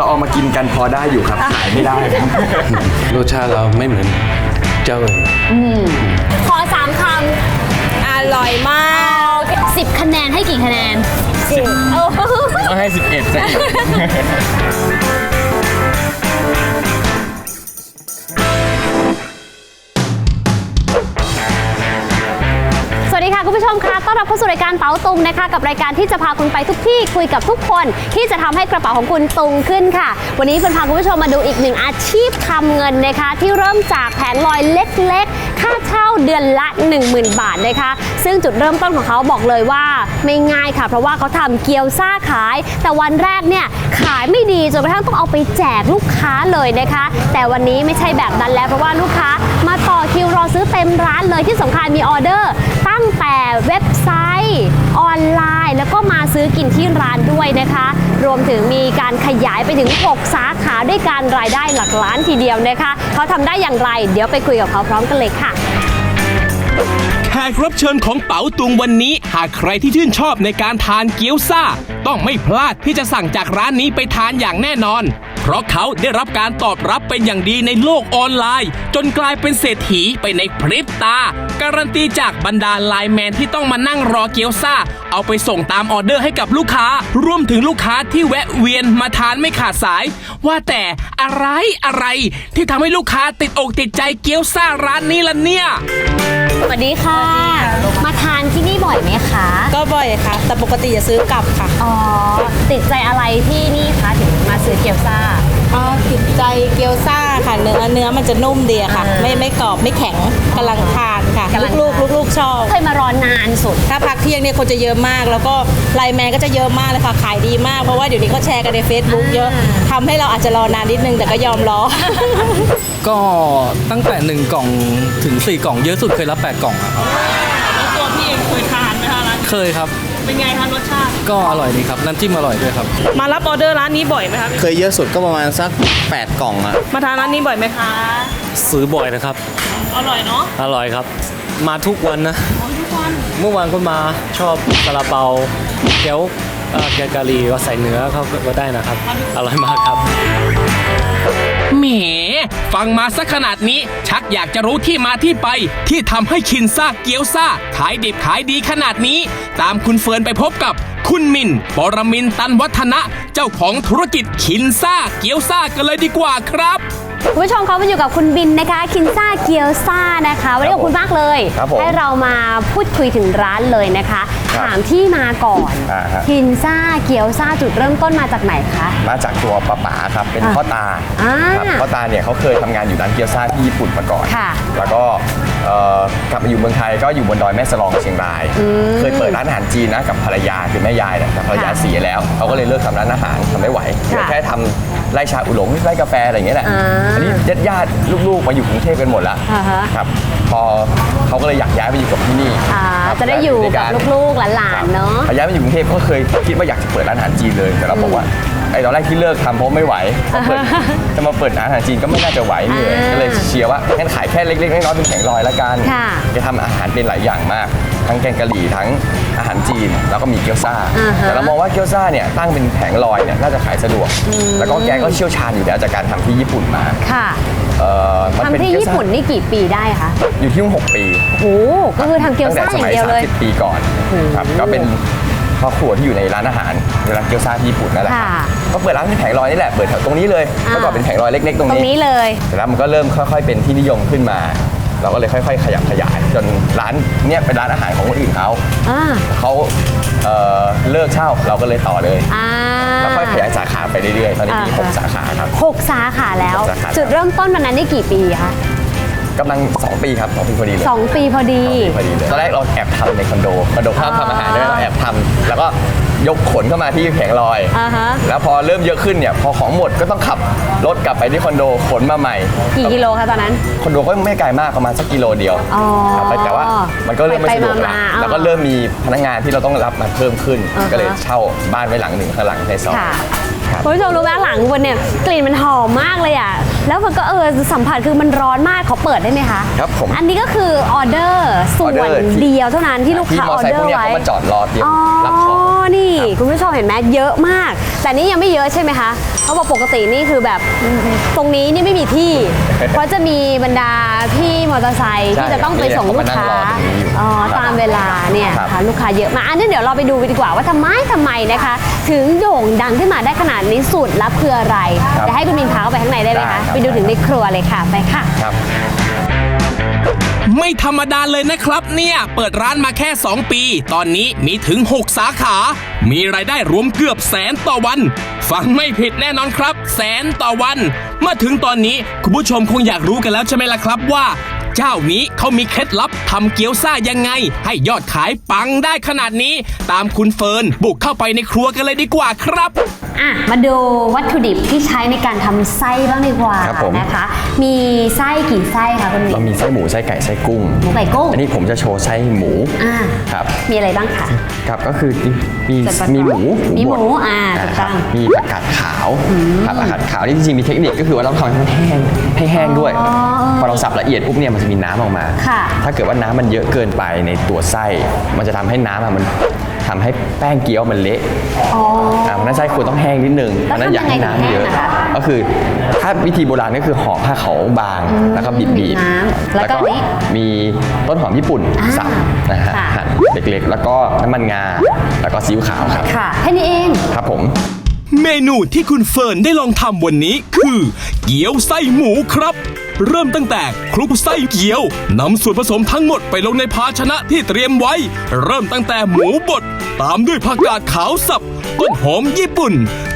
เราเอามากินกันพอได้อยู่ครับขายไม่ได้ครับรสชาติเราไม่เหมือนเจ้าอื่นขอสามคอร่อยมากำสิบคะแนนให้กี่คะแนนสิบโอ้โหต้องให้ 11ซะอีกส วัสดีค่ะคุณผู้ชมค่ะต้อนรับเข้าสู่รายการเป๋าตุงนะคะ กับรายการที่จะพาคุณไปทุกที่คุยกับทุกคน ที่จะทำให้กระเป๋าของคุณตุงขึ้นค่ะ วันนี้เป็นพาคุณผู้ชมมาดูอีกหนึ่งอาชีพทำเงินนะคะ ที่เริ่มจากแผงลอยเล็กๆ ค่าเช่าเดือนละ 10,000 บาทนะคะ ซึ่งจุดเริ่มต้นของเขาบอกเลยว่าไม่ง่ายค่ะ เพราะว่าเขาทำเกี๊ยวซ่าขาย แต่วันแรกเนี่ยขายไม่ดีจนกระทั่งต้องเอาไปแจกลูกค้าเลยนะคะ แต่วันนี้ไม่ใช่แบบนั้นแล้วเพราะว่าลูกค้ามาต่อคิวรอซื้อเต็มร้านเลยที่สำคัญมีออเดอร์ ตั้งแต่เว็บไซต์ออนไลน์ แล้วก็มาซื้อกินที่ร้านด้วยนะคะ รวมถึงมีการขยายไปถึง 6 สาขาด้วยการรายได้หลักล้านทีเดียวนะคะเขาทำได้อย่างไร เดี๋ยวไปคุยกับเขาพร้อมกันเลยค่ะแขกรับเชิญของเป๋าตุงวันนี้ หากใครที่ชื่นชอบในการทานเกี๊ยวซ่า ต้องไม่พลาดที่จะสั่งจากร้านนี้ไปทานอย่างแน่นอน เพราะเขาได้รับการตอบรับเป็นอย่างดีในโลกออนไลน์ จนกลายเป็นเศรษฐีไปในพริบตา การันตีจากบรรดาไลน์แมนที่ต้องมานั่งรอเกี๊ยวซ่า เอาไปส่งตามออเดอร์ให้กับลูกค้า รวมถึงลูกค้าที่แวะเวียนมาทานไม่ขาดสาย ว่าแต่อะไรอะไรที่ทำให้ลูกค้าติดอกติดใจเกี๊ยวซ่าร้านนี้ล่ะเนี่ย สวัสดีค่ะ มาทาน ที่นี่บ่อยไหมคะ ก็บ่อยค่ะ แต่ปกติจะซื้อกลับค่ะ อ๋อ ติดใจอะไรที่นี่คะถึงมาซื้อเกี๊ยวซ่า อ๋อ ติดใจเกี๊ยวซ่าค่ะ เนื้อเนื้อมันจะนุ่มดีอะค่ะอ่าไม่ไม่กรอบไม่แข็งกำลังทานค่ะ กำลัง ลูกทานๆลูกๆชอบ เคยมารอนานสุด ถ้าพักเที่ยงเนี่ยคนจะเยอะมาก แล้วก็ไลน์แมนก็จะเยอะมากเลยค่ะ ขายดีมาก เพราะว่าเดี๋ยวนี้เขาแชร์กันใน Facebook เยอะอ่าทำให้เราอาจจะรอนานนิดนึง แต่ก็ยอมรอ ก็ตั้งแต่ 1 กล่องถึง 4 กล่องเยอะสุดเคยรับ 8 กล่องอะครับตัวพี่เองเคยทานไหมคะร้านเคยครับ เป็นไงคะรสชาติ ก็อร่อยดีครับ น้ำจิ้มอร่อยด้วยครับ มารับออเดอร์ร้านนี้บ่อยไหมคะเคยเยอะสุดก็ประมาณสัก 8 กล่องอะมาทานร้านนี้บ่อยไหมคะ ซื้อบ่อยนะครับ อร่อยเนาะอร่อยครับ มาทุกวันนะเมื่อวานก็มาชอบซาลาเปาเกี๊ยวเอ่อแกงกะหรี่ก็ใส่เนื้อเขาก็ได้นะครับ อร่อยมากครับ แหม ฟังมาสักขนาดนี้ ชักอยากจะรู้ที่มาที่ไป ที่ทำให้ชินซ่าเกี๊ยวซ่า ขายดิบขายดีขนาดนี้ ตามคุณเฟิร์นไปพบกับ คุณมินปรมินตันวัฒนะ เจ้าของธุรกิจชินซ่าเกี๊ยวซ่ากันเลยดีกว่าครับคุณผู้ชมเขามาอยู่กับคุณบินนะคะ คินซ่าเกียวซ่านะคะ วันนี้ขอบคุณมากเลย ครับผม ให้เรามาพูดคุยถึงร้านเลยนะคะครับถามที่มาก่อนอ่าฮะคินซ่าเกียวซ่าจุดเริ่มต้นมาจากไหนคะ มาจากตัวป้าป๋าครับเป็นอะพ่อตาอ่าครับพ่อตาเนี่ยเขาเคยทำงานอยู่ร้านเกี๊ยวซ่าที่ญี่ปุ่นมาก่อน ค่ะแล้วก็เอ่อกลับมาอยู่เมืองไทยก็อยู่บนดอยแม่สลองเชียงรายเคยเปิดร้านอาหารจีนนะกับภรรยาคือแม่ยายเนี่ยแต่ภรรยาค่ะเสียแล้วเขาก็เลยเลิกทำร้านอาหารทำไม่ไหวเหลือค่ะแค่ทำไร่ชาอุหลงไร่กาแฟอะไรอย่างเงี้ยแหละอ่าอันนี้ญาติญาติๆลูกๆมาอยู่กรุงเทพกันหมดแล้วอ่าฮะ ครับพอเขาก็เลยอยากย้ายไปอยู่กับที่นี่อ่าครับจะได้อยู่ด้วกับนลูกๆหลานๆเนาะพอย้ายมาอยู่กรุงเทพก็เคยคิดว่าอยากจะเปิดร้านอาหารจีนเลยแต่เราบอกว่าไอ้ตอนแรกที่เลิกทำเพราะไม่ไหวพอเปิดจะมาเปิดร้านอาหารจีนก็ไม่น่าจะไหวเหนื่อยอ่าก็เลยเชียร์ว่างั้นขายแค่เล็กๆน้อยๆเป็นแผงลอยละกันค่ะ จะทำอาหารเป็นหลายอย่างมาก ทั้งแกงกะหรี่ทั้งอาหารจีน แล้วก็มีเกี๊ยวซ่า อ่าฮะแต่เรามองว่าเกี๊ยวซ่าเนี่ยตั้งเป็นแผงลอยเนี่ยน่าจะขายสะดวกแล้วก็แกก็เชี่ยวชาญอยู่แล้วจากการทำที่ญี่ปุ่นมาค่ะเอ่อมันเป็นทำที่เกี๊ยวญี่ซ่าปุ่นนี่กี่ปีได้คะอยู่ที่นู่นหกปีโอ้โหก็คือทำเกี๊ยวซ่าอย่างเดียวเลยตั้งแต่สมั30ปีก่อนครับก็เป็นครอบครัวที่อยู่ในร้านอาหารในร้านเกี๊ยวซ่าที่ญี่ปุ่นนั่นแหละครับค่ะ ก็เปิดร้านที่แผงลอยนี่แหละเปิดแถวตรงนี้เลยอ่าเมื่อก่อนเป็นแผงลอยเล็กๆตรงตรงนี้ นี้เลย แต่แล้วมันก็เริ่มค่อย ๆ เป็นที่นิยมขึ้นมา เราก็เลยค่อยๆ ขยับขยาย จนร้านเนี่ยเป็นร้านอาหารของคนอื่นเขาอ่าเขาเอ่อเลิกเช่าเราก็เลยต่อเลยอ่า แล้วค่อยขยายสาขาไปเรื่อยๆตอนนี้มีหกอ่าฮะสาขาครับ หกสาขาแล้ว หกสาขา จุดเริ่มต้นวันนั้นได้กี่ปีคะกำลัง 2 ปีครับ2ปีพอดีเลยสองปีพอดีพอดีเลยตอนแรกเราแอบทำในคอนโดคอนโดห้ามทำอาหารใช่ไหมเราแอบทำแล้วก็ ยกขนเข้ามาที่แผงลอย อ่าฮะ แล้วพอเริ่มเยอะขึ้นเนี่ยพอของหมดก็ต้องขับรถกลับไปที่คอนโดขนมาใหม่ กี่กิโลคะตอนนั้น คอนโดก็ไม่ไกลมากประมาณสักกิโลเดียวอ๋อครับแต่ว่ามันก็เริ่มไม่ไปสะดวกๆละมาๆแล้วก็เริ่มมีพนักงานที่เราต้องรับมาเพิ่มขึ้น อ่าฮะ ก็เลยเช่าบ้านไว้หลังหนึ่งข้างหลังในซอย ค่ะครับ คุณผู้ชมรู้ไหมหลังบนเนี่ยกลิ่นมันหอมมากเลยอะ แล้วมันก็เออสัมผัสคือมันร้อนมากขอเปิดได้ไหมคะ ครับผม อันนี้ก็คือออเดอร์ส่วนออเดอร์ที่เดียวเท่านั้นที่ลูกค้าที่มอออไซค์เดอพวกร์เนี้ยไว้ เขามาจอดรอเตรียมอ๋อ รับของ นี่ คุณผู้ชมเห็นไหมเยอะมาก แต่นี่ยังไม่เยอะใช่ไหมคะเขาบอกปกตินี่คือแบบตรงนี้นี่ไม่มีที่ เพราะจะมีบรรดาพี่มอเตอร์ไซค์ใช่ที่จะต้องไปส่งลูกค้าเขามานั่งรอตรงนี้อยู่อ๋อตามเวลาเนี่ยครับค่ะลูกค้าเยอะมากอันนี้เดี๋ยวเราไปดูกันดีกว่าว่าทำไมทำไมนะคะ ถึงโด่งดังขึ้นมาได้ขนาดนี้สูตรลับคืออะไรครับเดี๋ยวให้คุณมินพาเข้าไปข้างในได้ไหมได้ครัคะบไปดูถึงในครัวเลยค่ะไปค่ะครับ ไม่ธรรมดาเลยนะครับเนี่ย เปิดร้านมาแค่ 2 ปี ตอนนี้มีถึง 6 สาขา มีรายได้รวมเกือบแสนต่อวัน ฟังไม่ผิดแน่นอนครับ แสนต่อวัน มาถึงตอนนี้คุณผู้ชมคงอยากรู้กันแล้วใช่ไหมล่ะครับว่า เจ้านี้เขามีเคล็ดลับทำเกี๊ยวซ่ายังไง ให้ยอดขายปังได้ขนาดนี้ ตามคุณเฟิร์นบุกเข้าไปในครัวกันเลยดีกว่าครับ อะมาดูวัตถุดิบที่ใช้ในการทำไส้บ้างดีกว่าครับผม นะคะ มีไส้กี่ไส้คะคุณมิเรานมีไส้หมูไส้ไก่ไส้กุ้ง หมูไก่กุ้งอันนี้ผมจะโชว์ไส้หมูอ่าครับ มีอะไรบ้างคะ ครับก็คือมีส่วนประกอบมีหมูมีหมูบดอ่าถูกคต้รัอบงมีผักกาดขาวครับผักกาดขาวนี่จริงๆมีเทคนิคก็คือว่าเราทำให้มันแห้งให้แห้งด้วยอ๋อพอเราสับละเอียดปุ๊บเนี่ยมันจะมีน้ำออกมา ค่ะ ถ้าเกิดว่าน้ำมันเยอะเกินไปในตัวไส้ มันจะทำให้น้ำอะมันทำให้แป้งเกี๊ยวมันเละอ๋อ อ่าเพราะฉะนั้นไส้ควรต้องแห้งนิดนึงเพแล้วราะฉะนั้นอยากให้ทำยังไงน้ำเยอะถึงแห้งนะคะก็คือถ้าวิธีโบราณก็คือห่อผ้าขาวบางแล้วก็บีบบีบีบน้ำแล้วก็นี่มีต้นหอมญี่ปุ่นอ่าสับนะฮะค่ะ หั่นเล็กๆ แล้วก็น้ำมันงาแล้วก็ซีอิ๊วขาวครับ ค่ะ แค่นี้เอง ครับผม เมนูที่คุณเฟิร์นได้ลองทำวันนี้คือ เกี๊ยวไส้หมูครับ เริ่มตั้งแต่คลุกไส้เกี๊ยวนำส่วนผสมทั้งหมดไปลงในภาชนะที่เตรียมไว้ เริ่มตั้งแต่หมูบด ตามด้วยผักกาดขาวสับต้นหอมญี่ปุ่น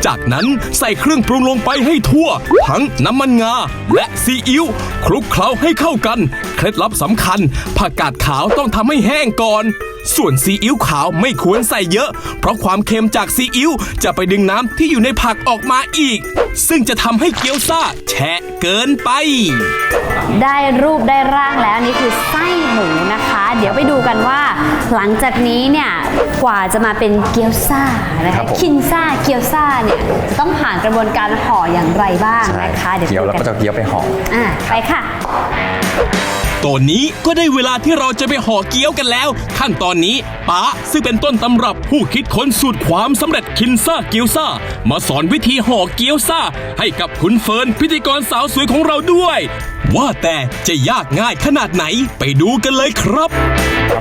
จากนั้นใส่เครื่องปรุงลงไปให้ทั่ว ทั้งน้ำมันงา และซีอิ๊วคลุกเคล้าให้เข้ากัน เคล็ดลับสำคัญผักกาดขาวต้องทำให้แห้งก่อน ส่วนซีอิ๊วขาวไม่ควรใส่เยอะ เพราะความเค็มจากซีอิ๊วจะไปดึงน้ำที่อยู่ในผักออกมาอีก ซึ่งจะทำให้เกี๊ยวซ่าแฉะเกินไป ได้รูปได้ร่างแล้วอันนี่คือไส้หมูนะคะ เดี๋ยวไปดูกันว่า หลังจากนี้เนี่ยกว่าจะมาเป็นเกี๊ยวซ่านะครัคะบผม คินซ่าเกี๊ยวซ่าเนี่ยจะต้องผ่านกระบวนการห่ออย่างไรบ้างนะคะ เดี๋ยวเกี๊ยวดูแล้วกัก็นจะเกี๊ยวไปห่อ อะไปค่ะ ตอนนี้ก็ได้เวลาที่เราจะไปห่อเกี๊ยวกันแล้ว ขั้นตอนนี้ป๋าซึ่งเป็นต้นตำรับผู้คิดค้นสูตรความสำเร็จคินซ่าเกี๊ยวซ่า มาสอนวิธีห่อเกี๊ยวซ่า ให้กับคุณเฟิร์นพิธีกรสาวสวยของเราด้วย ว่าแต่จะยากง่ายขนาดไหนไปดูกันเลยครับ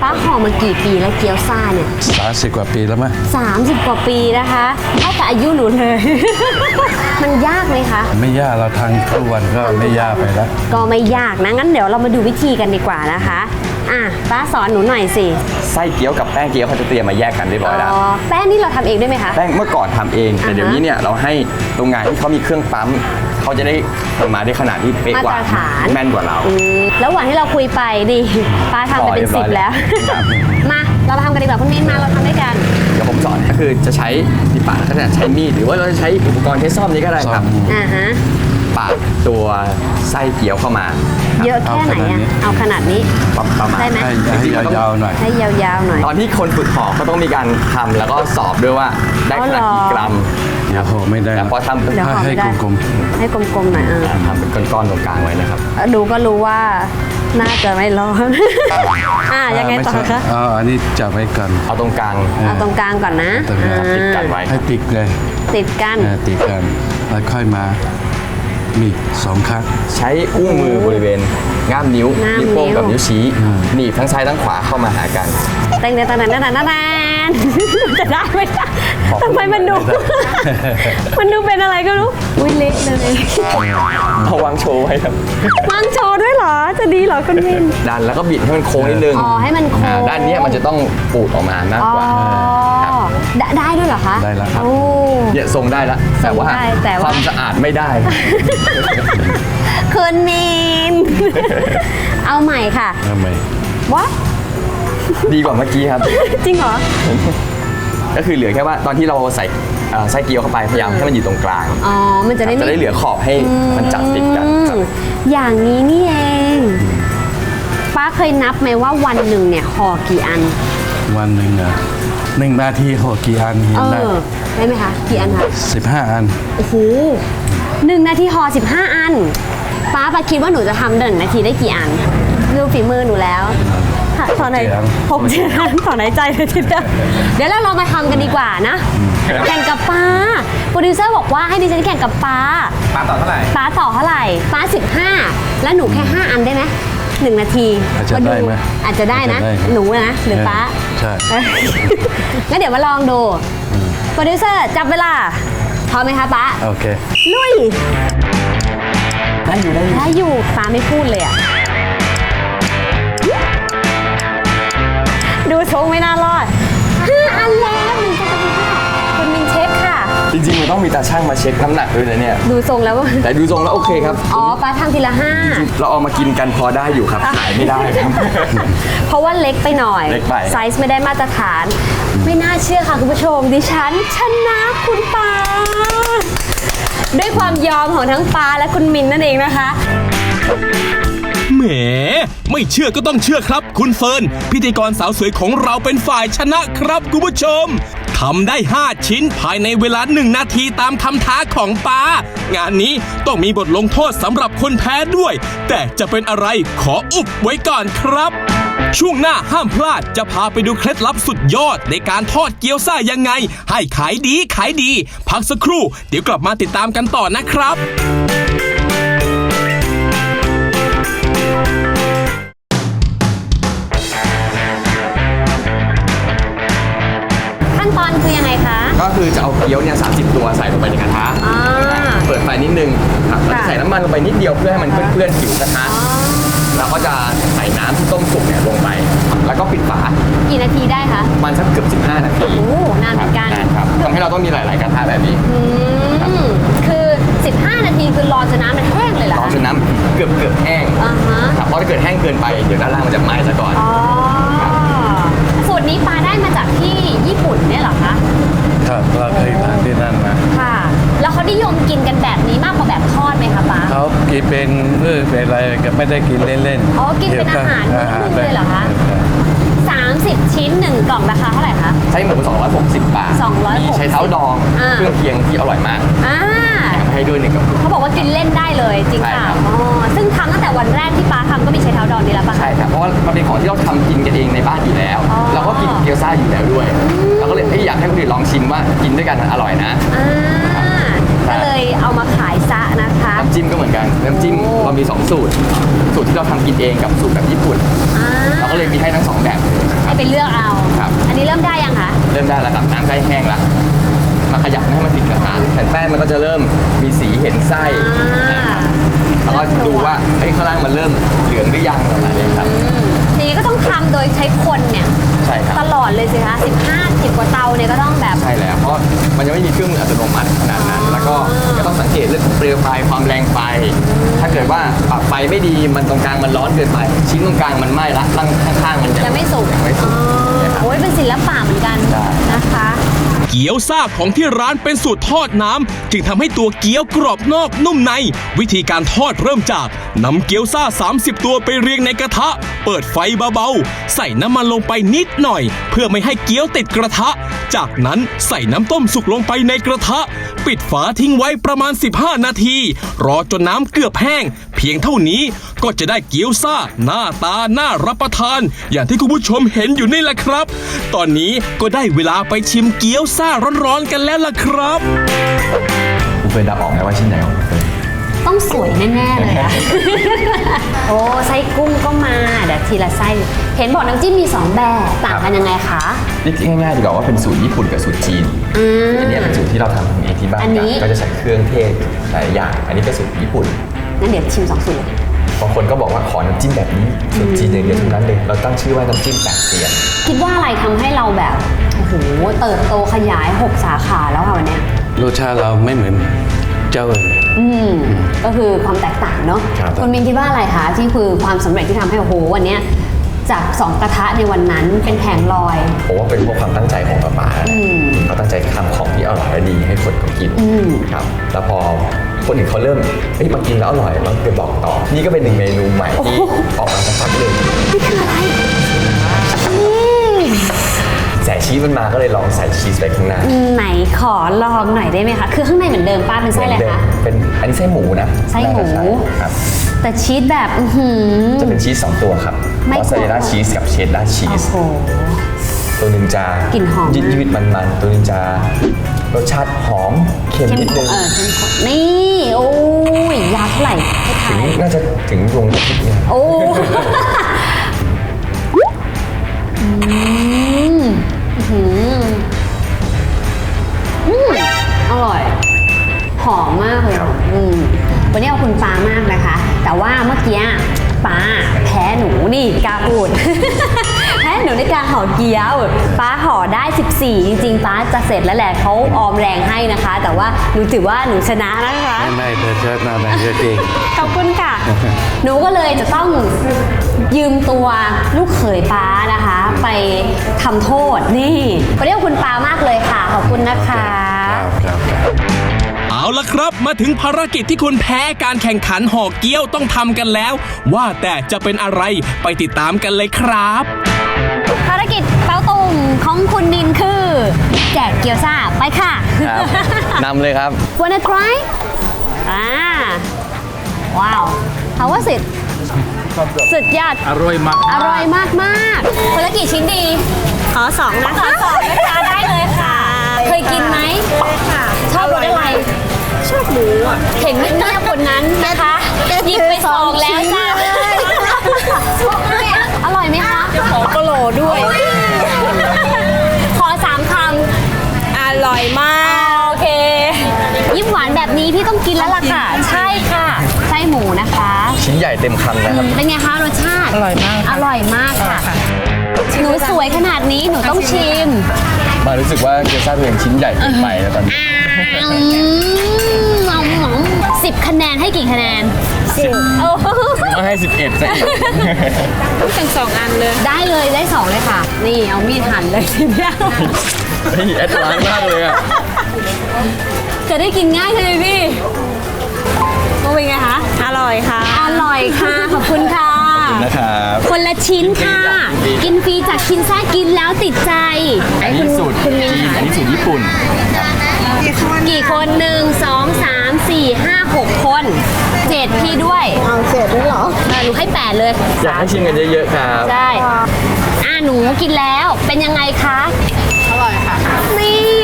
ป้าห่อมากี่ปีแล้วเกี๊ยวซ่าเนี่ยสามสิบกว่าปีแล้วมั้ย 30 กว่าปีนะคะเท่ากับอายุหนูเลย มันยากไหมคะ ไม่ยากเราทานทุกวันก็ไม่ยากไปแล้ว ก็ไม่ยากนะ งั้นเดี๋ยวเรามาดูวิธีกันดีกว่านะคะ อะป้าสอนหนูหน่อยสิ ไส้เกี๊ยวกับแป้งเกี๊ยวเขาจะเตรียมมาแยกกันเรียบร้อยแล้ว อ๋อ แป้งนี่เราทำเองด้วยไหมคะ แป้งเมื่อก่อนทำเอง แต่อ่าฮะเดี๋ยวนี้เนี่ยเราให้โรงงานที่เขามีเครื่องปั๊มเขาจะได้ทำมาได้ขนาดที่เป๊ะกว่ามาตรฐาน แม่นกว่าเรา อืมแล้ววันที่เราคุยไปนี่ป้าทำไปเป็นต่อเรียบร้สิอบยแล้ว ครับ มา เรามาทำกันดีกว่าคุณมิ้นมาเราทำด้วยกัน เดี๋ยวผมสอนก็คือจะใช้ที่ปาดก็จะใช้มีดหรือว่าเราจะใช้อุปกรณ์ใช้ซ่อมนี้ก็ได้ครับซ่อมอ่าฮะ ปาดตัวไส้เกี๊ยวเข้ามา เยอะแค่ไหนอะเอาขนาดนี้ประประมาณได้ไหมให้ให้ยาวๆหน่อยให้ยาวๆหน่อย ตอนที่คนฝึกห่อก็ต้องมีการทำแล้วก็สอบด้วยว่าได้ขนาดกี่กรัมอย่าโหไม่ได้แต่พอทำเดี๋ยวขอให้ไม่ได้กลมให้กลมๆหน่อยอะทำเป็นก้อนๆตรงกลางไว้นะครับ ดูก็รู้ว่าน่าจะไม่ร้อนอะๆยังไงต่อม่ใช่คะอ๋ออันนี้จับไว้กันเอาตรงกลางเอาตรงกลางก่อนนะตรงกลางอ่าติดกันไว้ให้ติดเลย ติดกันเออติดกันแล้วค่อยมา มีดสองครั้งใช้อุ้งมือบริเวณง่ามนิ้วง่ามนิ้วโป้งนิ้วกับนิ้วชี้หนีบทั้งซ้ายทั้งขวาเข้ามาหากัน แต่งเดนแต่งเดนแต่งเดนแต่งเดนจะได้ไหมจ๊ะทำไมมันดู มันดูเป็นอะไรก็รู้อุ้ยเละเลยเอาวางโชว์ไว้ครับวางโชว์ด้วยเหรอ จะดีเหรอคุณมิน ดันแล้วก็บิดให้มันโค้งนิดนึงอ๋อให้มันโค้ง อ่าด้านเนี้ยมันจะต้องปูดออกมามากอ๋อกว่า ได้ได้ด้วยเหรอคะได้แล้วครับ โอ้ เนี่ยทรงได้แล้วแต่ว่าทรงได้แต่ว่า ความสะอาดไม่ได้คุณมินเอาใหม่ค่ะทำไมวัดดีกว่าเมื่อกี้ครับ จริงเหรอ ก็คือเหลือแค่ว่าตอนที่เราใส่เอ่อไส้เกี๊ยวเข้าไปพยายามให้มันอยู่ตรงกลาง อ๋อ มันจะได้จะได้เหลือขอบให้มันจับติดกันครับอืมอย่างนี้นี่เอง ป้าเคยนับไหมว่าวันหนึ่งเนี่ยห่อกี่อัน วันหนึ่งอะ หนึ่งนาทีห่อกี่อันเห็เอนได้อได้ไหมคะกี่อันคะสิบห้าอัน โอ้โหหนึ่งนาทีห่อสิบห้าอัน ป้าป้าคิดว่าหนูจะทำหนึ่งนาทีได้กี่อันดูฝีมือหนูแล้วทถอนหายหกเดือนถอนหายใจเลยทีเดียวเดี๋ยวเราลองมาทำกันดีกว่านะ แข่งกับปลาโปรดิวเซอร์บอกว่าให้ดิฉันแข่งกับปลาปลาต่อเท่าไหร่ปลาต่อเท่าไหร่ปลา15 แล้วหนูแค่ 5 อันได้ไหม หนึ่งนาทีอาจจะได้ไหมอาจจะได้นะอาจจะได้หนูนะ หรือป้า ใช่เอ้ยงั้นเดี๋ยวมาลองดู โปรดิวเซอร์จับเวลา พร้อมไหมคะป้า โอเค ลุย ได้อยู่ได้อยู่ได้อยู่ป้าไม่พูดเลยอะดูทรงไม่น่ารอด จริงๆมันต้องมีตาช่างมาเช็คน้ำหนักด้วยนะเนี่ย ดูทรงแล้วว่าแต่ดูทรงแล้วโอเคครับ อ๋อป้าทำทีละห้า เราเอามากินกันพอได้อยู่ครับขายไม่ได้ครับ เพราะว่าเล็กไปหน่อย เล็กไป ไซส์ไม่ได้มาตรฐาน ไม่น่าเชื่อค่ะคุณผู้ชม ดิฉันชนะคุณปาด้วยความยอมของทั้งปาและคุณมินนั่นเองนะคะ แหม ไม่เชื่อก็ต้องเชื่อครับ คุณเฟิร์นพิธีกรสาวสวยของเราเป็นฝ่ายชนะครับ คุณผู้ชมทำได้ 5 ชิ้นภายในเวลา 1 นาทีตามคำท้าของปางานนี้ต้องมีบทลงโทษสำหรับคนแพ้ด้วย แต่จะเป็นอะไรขออุบไว้ก่อนครับ ช่วงหน้าห้ามพลาดจะพาไปดูเคล็ดลับสุดยอดในการทอดเกี๊ยวซ่ายังไง ให้ขายดีขายดี พักสักครู่ เดี๋ยวกลับมาติดตามกันต่อนะครับ กระทะแล้วก็จะใส่น้ำที่ต้มสุกเนี่ยลงไป แล้วก็ปิดฝากี่นาทีได้คะประมันสักเกือบ15 นาที โอ้ นานเหมือนกันนานครับทำให้เราต้องมีหลาย ๆ กระทะแบบนี้อืมคือ 15 นาทีคือรอจนน้ำมันแห้งเลยเหรอรอคะจนน้ำเกือบเกือบๆแห้งอ่าฮะครับเพราะถ้าเกิดแห้งเกินไป เดี๋ยวด้านล่างมันจะไหม้ซะก่อนอ๋อสูตรนี้ปาได้มาจากที่ญี่ปุ่นเนี่ยเหรอคะ ครับ เราเคยทานที่นั่นมาค่ะ แล้วเขานิยมกินกันแบบนี้มากกว่าแบบทอดไหมคะป้าเขากินเป็นเออเป็น อะไรก็ไม่ได้กินเล่นๆอ๋อกินเป็นอาหารมื้อหนึ่งเลยเหรอคะ 30 ชิ้น 1 กล่องราคาเท่าไหร่คะ ใช้หมู260 บาท260มีใช้เท้าดอง อ่า เครื่องเคียงที่อร่อยมาก อ่าให้ด้วยหนึ่งกระปุกเขาบอกว่ากินเล่นได้เลยจริงใช่ค่ะครับอ๋อซึ่งทำตั้งแต่วันแรกที่ป้าทำก็มีใช้เท้าดองนี่แล้วป่ะคะ ใช่ครับ เพราะว่ามันเป็นของที่เราทำกินกันเองในบ้านอยู่แล้ว อ๋อเราก็กินเกี๊ยวซ่าอยู่แล้วด้วยเราก็เลยเอ้ยอยากให้คนอื่นลองชิมว่ากินด้วยกันอร่อยนะ อ่าก็เลยเอามาขายซะนะ คะน้ำจิ้มก็เหมือนกันน้ำจิ้มโอ้เรามี2สูตร สูตรที่เราทำกินเองกับสูตรแบบญี่ปุ่น อ่าเราก็เลยมีให้ทั้งสองแบบเลยคให้รับไปเลือกเอา ครับ อันนี้เริ่มได้ยังคะ เริ่มได้แล้วครับน้ำใกล้แห้งแล้วมาขยับให้มันติดกระทะแผ่นแป้งมันก็จะเริ่มมีสีเห็นไส้อ่าแล้วก็ดูว่าเอ้ยข้างล่างมันเริ่มเหลืองหรือยังประมาณนี้ครับ อืมทีนี้ก็ต้องทำโดยใช้คนเนี่ย ใช่ครับ ตลอดเลยสิคะ15 10กว่าเตาเนี่ยก็ต้องแบบ ใช่แล้วเพราะมันยังไม่มีเครื่องมืออัตโนมัติขนาดนั้น แล้วก็ก็ต้องสังเกตเรื่องของเปลวไฟความแรงไฟ ถ้าเกิดว่าปรับไฟไม่ดีมันตรงกลางมันร้อนเกินไป ชิ้นตรงกลางมันไหม้ละล่างข้างๆมันยังไม่สุกยังไม่สุก อ๋อนะครับโอ้ยเป็นศิลปะเหมือนกันใช่ นะคะ เกี๊ยวซ่าของที่ร้านเป็นสูตรทอดน้ำจึงทำให้ตัวเกี๊ยวกรอบนอกนุ่มใน วิธีการทอดเริ่มจากนำเกี๊ยวซ่า 30 ตัวไปเรียงในกระทะ เปิดไฟเบาๆ ใส่น้ำมันลงไปนิดหน่อย เพื่อไม่ให้เกี๊ยวติดกระทะ จากนั้นใส่น้ำต้มสุกลงไปในกระทะ ปิดฝาทิ้งไว้ประมาณ 15 นาที รอจนน้ำเกือบแห้ง เพียงเท่านี้ก็จะได้เกี๊ยวซ่า หน้าตาน่ารับประทาน อย่างที่คุณผู้ชมเห็นอยู่นี่แหละครับ ตอนนี้ก็ได้เวลาไปชิมเกี๊ยวซ่าร้อนๆกันแล้วล่ะครับคุณเฟิร์นเดาออกไหมว่าชิ้นไหนของคุณเฟิร์นต้องสวยแน่ๆเลยอะ โอ้ไส้กุ้งก็มาเดี๋ยวทีละไส้ เห็นบอกน้ำจิ้มมีสองแบบต่างกันยังไงคะ เรียกง่ายๆดีกว่าว่าเป็นสูตรญี่ปุ่นกับสูตรจีน อืม อันเนี้ยเป็นสูตรที่เราทำเองที่ บ้านอันนี้กันก็จะใส่เครื่องเทศหลายอย่าง อันนี้เป็นสูตรญี่ปุ่นงั้นเดี๋ยวชิมสองสูตรเลย บางคนก็บอกว่าขอน้ำจิ้มแบบนี้สูตรจีนอย่างเดียวเท่านั้นเลยเราตั้งชื่อว่าน้ำจิ้มแปดเซียน คิดว่าอะไรทำให้เราแบบ โอ้โห เติบโตขยาย 6 สาขาแล้วค่ะวันเนี้ยรสชาติเราไม่เหมือนเจ้าอื่น อืม ก็คือความแตกต่างเนาะครับคุณมินคิดว่าอะไรคะที่คือความสำเร็จที่ทำให้โอ้โหวันเนี้ย จากสองกระทะในวันนั้นเป็นแผงลอย ผมว่าเป็นเพราะความตั้งใจของป้าป๋าอืมเขาตั้งใจทำของที่อร่อยและดีให้คนเขากินอืม ครับแล้วพอคนอื่นเขาเริ่มเฮ้ยมากินแล้วอร่อยแล้วไปบอกต่อ นี่ก็เป็นหนึ่งเมนูใหม่ที่ออกมาสักพักหนึ่งนี่คืออะไรอืมใส่ชีสมันมาก็เลยลองใส่ชีสไปข้างหน้าไหนขอลองหน่อยได้ไหมคะ คือข้างในเหมือนเดิมป้าเป็นไส้อะไรเดิมคะ เป็นอันนี้ไส้หมูนะไส้หมู น่าจะใช่ครับ แต่ชีสแบบอื้อหือ จะเป็นชีสสองตัวครับไม่มอสซาเรลล่าชีสกับเชดดาร์ชีสโอ้โห ตัวหนึ่งจะกลิ่นหอมยืดยืดมันมันๆตัวหนึ่งจะรสชาติหอมเค็มเข้มนิดข้นึนงเออเข้มข้นนี่โอ้ยยาวเท่าไหร่ให้ถึทางยน่าจะถึงดวงอาทิตย์เนี่ยโอ้ อืมอื้อหืออืมอร่อย หอมมากเลยอืมวันนี้เอาคุณปามากนะคะ แต่ว่าเมื่อกี้ป้าแพ้หนูนี่กล้าพูด แพ้หนูในการห่อเกี๊ยวป้าห่อได้ 14 จริงๆป้าจะเสร็จแล้วแหละเขาออมแรงให้นะคะ แต่ว่าหนูถือว่าหนูชนะนะคะ ไม่ไม่เธอเธอมาแบบเก่ง ขอบคุณค่ะ หนูก็เลยจะต้องยืมตัวลูกเขยป้านะคะ ไปทำโทษนี่วันนี้ขอบคุณป้ามากเลยค่ะ ขอบคุณนะคะ เอาละครับ มาถึงภารกิจที่คุณแพ้การแข่งขันห่อเกี๊ยวต้องทำกันแล้ว ว่าแต่จะเป็นอะไรไปติดตามกันเลยครับ ภารกิจเป้าตุ่มของคุณนินคือ แจกเกี๊ยวซ่าไปค่ะ ครับ นำเลยครับ Wanna try อ่าว้าว How was it สุดยอด อร่อยมาก อร่อยมากมากๆคนละกี่ชิ้นดี ขอสองนะคะ ขอสองนะคะได้เลยค่ะ เคยกินไหมค่ะชอบรสอะไร ชอบหมูอะเห็นเงียบๆคนนั้นนะคะหยิบไปสองแล้วจ้าอร่อยไหมคะขอกะโหลด้วย ขอสามคอร่อยมากำโอเค ยิ้มหวานแบบนี้พี่ต้องกินแล้วล่ะค่ะ ใช่ค่ะ ไส้หมูนะคะ ชิ้นใหญ่เต็มคำนะครับ เป็นไงคะรสชาติ อร่อยมาก อร่อยมากค่ะ หนูสวยขนาดนี้หนูต้องชิม มารู้สึกว่าเกี๊ยวซ่าตัวเองชิ้นใหญ่เกินไปแล้วตอนนี้ สิบคะแนนให้กี่คะแนนสิบโอ้โหต้องให้ 11ซะอีกทั้งสองอันเลย ได้เลยได้สองเลยค่ะ นี่เอามีดหั่นเลยทีเดียวเฮ้ยแอดวานซ์มากเลยอะจะได้กินง่ายใช่ไหมพี่เป็นไงคะอร่อยค่ะ อร่อยค่ะ ขอบคุณค่ะ นะครับ คนละชิ้นค่ะ กินฟรีจากคินซ่ากินแล้วติดใจอันนี้สูตรคุณมินจีนค่ะอันนี้สูตรญี่ปุ่น กี่คนหนึ่งสองสามสี่ห้าหกคนเจ็ดพี่ด้วยเอาเจ็ดด้วยเหรอเออหนูให้แปดเลย อยากให้ชิมกันเยอะๆครับใช่อ่าหนูกินแล้ว เป็นยังไงคะ อร่อยค่ะ นี่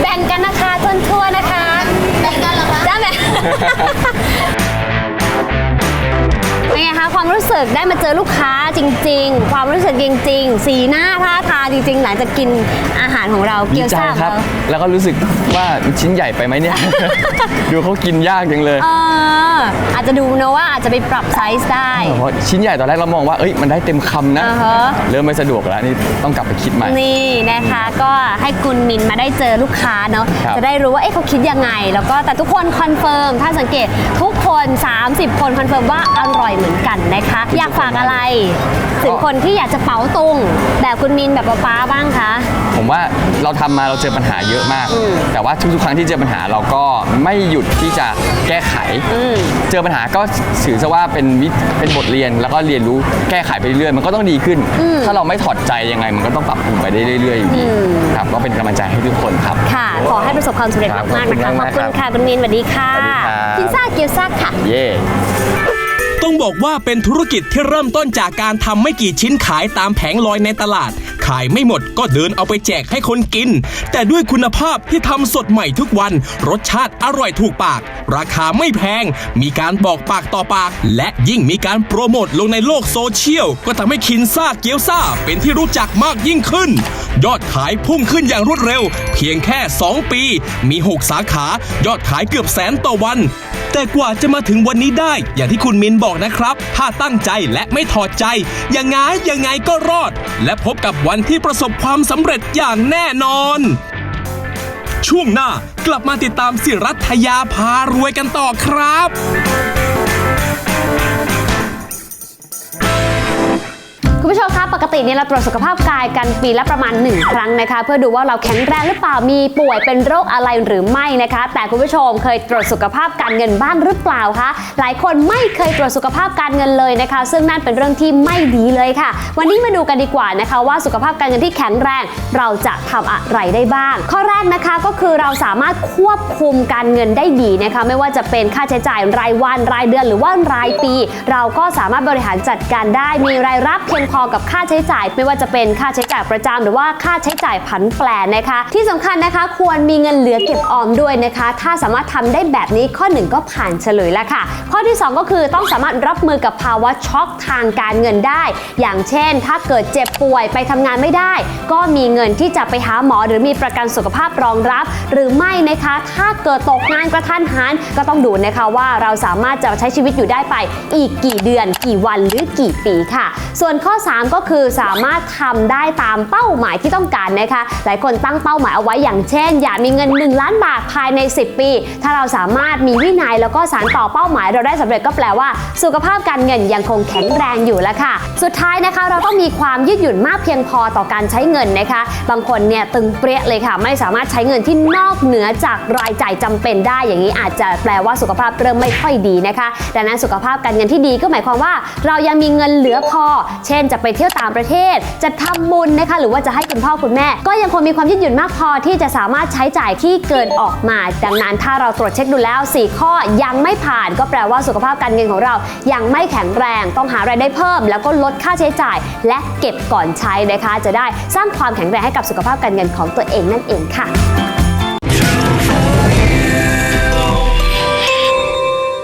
แบ่งกันนะคะทั่วๆนะคะ แบ่งกันเหรอคะได้ไหม เป็นไงคะความรู้สึกได้มาเจอลูกค้าจริง ๆ ความรู้สึกจริง ๆ สีหน้าท่าทางจริง ๆ หลังจากกินอาหารของเราดีเกี๊ยวใจซ่าของครับ เราแล้วก็รู้สึกว่าชิ้นใหญ่ไปไหมเนี่ย ดูเขากินยากจังเลย เอออาจจะดูนะว่าอาจจะไปปรับไซส์ได้ เพราะชิ้นใหญ่ตอนแรกเรามองว่า เอ้ย มันได้เต็มคำนะ อ่าฮะ เริ่มไม่สะดวกแล้วนี่ต้องกลับไปคิดใหม่ นี่นะคะก็ให้คุณมินมาได้เจอลูกค้าเนาะครับจะได้รู้ว่าเอ๊ะเขาคิดยังไง แล้วก็แต่ทุกคนคอนเฟิร์มถ้าสังเกตทุกคน 30 คนคอนเฟิร์มว่าอร่อยเหมือนกันนะคะ อยากฝากอะไรถึงคนที่อยากจะเป๋าตุงแบบคุณมินแบบป๊าๆบ้างคะ ผมว่าเราทำมาเราเจอปัญหาเยอะมาก แต่ว่าทุกๆครั้งที่เจอปัญหาเราก็ไม่หยุดที่จะแก้ไข เจอปัญหาก็ถือซะว่าเป็นวิเป็นบทเรียนแล้วก็เรียนรู้แก้ไขไปเรื่อยๆมันก็ต้องดีขึ้น ถ้าเราไม่ถอดใจยังไง มันก็ต้องปรับปรุงไปได้เรื่อยๆอยู่ดีครับก็เป็นกำลังใจให้ทุกคนครับค่ะ ขอให้ประสบความสำเร็จครับมากๆนะคะขขออบบคุคุณณมากๆค่ะคุณมินสวัสดีค่ะสวัสดีครับพิซซ่าเกี๊ยวซ่าค่ะเย่ ต้องบอกว่าเป็นธุรกิจที่เริ่มต้นจากการทำไม่กี่ชิ้นขายตามแผงลอยในตลาด ขายไม่หมดก็เดินเอาไปแจกให้คนกิน แต่ด้วยคุณภาพที่ทำสดใหม่ทุกวัน รสชาติอร่อยถูกปาก ราคาไม่แพง มีการบอกปากต่อปาก และยิ่งมีการโปรโมทลงในโลกโซเชียล ก็ทำให้คินซ่าเกี๊ยวซ่าเป็นที่รู้จักมากยิ่งขึ้น ยอดขายพุ่งขึ้นอย่างรวดเร็ว เพียงแค่ 2 ปี มี 6 สาขายอดขายเกือบแสนต่อวัน แต่กว่าจะมาถึงวันนี้ได้ อย่างที่คุณมินบอกนะครับ ถ้าตั้งใจและไม่ถอดใจ ยังไงยังไงก็รอด และพบกับวันที่ประสบความสำเร็จอย่างแน่นอน ช่วงหน้ากลับมาติดตามสิรัทยาพารวยกันต่อครับ คุณผู้ชมคะปกติเนี่ยเราตรวจสุขภาพกายกันปีละประมาณ 1 ครั้งนะคะ เพื่อดูว่าเราแข็งแรงหรือเปล่ามีป่วยเป็นโรคอะไรหรือไม่นะคะ แต่คุณผู้ชมเคยตรวจสุขภาพการเงินบ้างหรือเปล่าคะหลายคนไม่เคยตรวจสุขภาพการเงินเลยนะคะ ซึ่งนั่นเป็นเรื่องที่ไม่ดีเลยค่ะ วันนี้มาดูกันดีกว่านะคะว่าสุขภาพการเงินที่แข็งแรง เราจะทำอะไรได้บ้าง ข้อแรกนะคะก็คือเราสามารถควบคุมการเงินได้ดีนะคะ ไม่ว่าจะเป็นค่าใช้จ่ายรายวันรายเดือนหรือว่ารายปี เราก็สามารถบริหารจัดการได้มีรายรับเพียงพอกับค่าใช้จ่ายไม่ว่าจะเป็นค่าใช้จ่ายประจำหรือว่าค่าใช้จ่ายผันแปรนะคะ ที่สำคัญนะคะควรมีเงินเหลือเก็บออมด้วยนะคะ ถ้าสามารถทำได้แบบนี้ข้อหนึ่งก็ผ่านเฉลยแล้วค่ะ ข้อที่ 2 ก็คือต้องสามารถรับมือกับภาวะช็อกทางการเงินได้ อย่างเช่น ถ้าเกิดเจ็บป่วยไปทำงานไม่ได้ ก็มีเงินที่จะไปหาหมอ หรือมีประกันสุขภาพรองรับ หรือไม่นะคะ ถ้าเกิดตกงานกระทันหันก็ต้องดูนะคะว่าเราสามารถจะใช้ชีวิตอยู่ได้ไปอีกกี่เดือน กี่วันหรือกี่ปีค่ะ ส่วนข้อ3 ก็คือสามารถทำได้ตามเป้าหมายที่ต้องการนะคะ หลายคนตั้งเป้าหมายเอาไว้อย่างเช่น อยากมีเงิน 1 ล้านบาทภายใน 10 ปี ถ้าเราสามารถมีวินัยแล้วก็สารต่อเป้าหมายเราได้สำเร็จก็แปลว่า สุขภาพการเงินยังคงแข็งแรงอยู่แล้วค่ะ สุดท้ายนะคะ เราต้องมีความยืดหยุ่นมากเพียงพอต่อการใช้เงินนะคะ บางคนเนี่ยตึงเปรี้ยเลยค่ะ ไม่สามารถใช้เงินที่นอกเหนือจากรายจ่ายจำเป็นได้ อย่างนี้อาจจะแปลว่าสุขภาพเริ่มไม่ค่อยดีนะคะ ดังนั้นสุขภาพการเงินที่ดีก็หมายความว่า เรายังมีเงินเหลือพอ เช่นจะไปเที่ยวต่างประเทศ จะทำบุญนะคะ หรือว่าจะให้คุณพ่อคุณแม่ ก็ยังคงมีความยืดหยุ่นมากพอที่จะสามารถใช้จ่ายที่เกินออกมา ดังนั้นถ้าเราตรวจเช็คดูแล้ว 4 ข้อยังไม่ผ่านก็แปลว่าสุขภาพการเงินของเรา ยังไม่แข็งแรง ต้องหารายได้เพิ่ม แล้วก็ลดค่าใช้จ่าย และเก็บก่อนใช้นะคะ จะได้สร้างความแข็งแรงให้กับสุขภาพการเงินของตัวเองนั่นเองค่ะ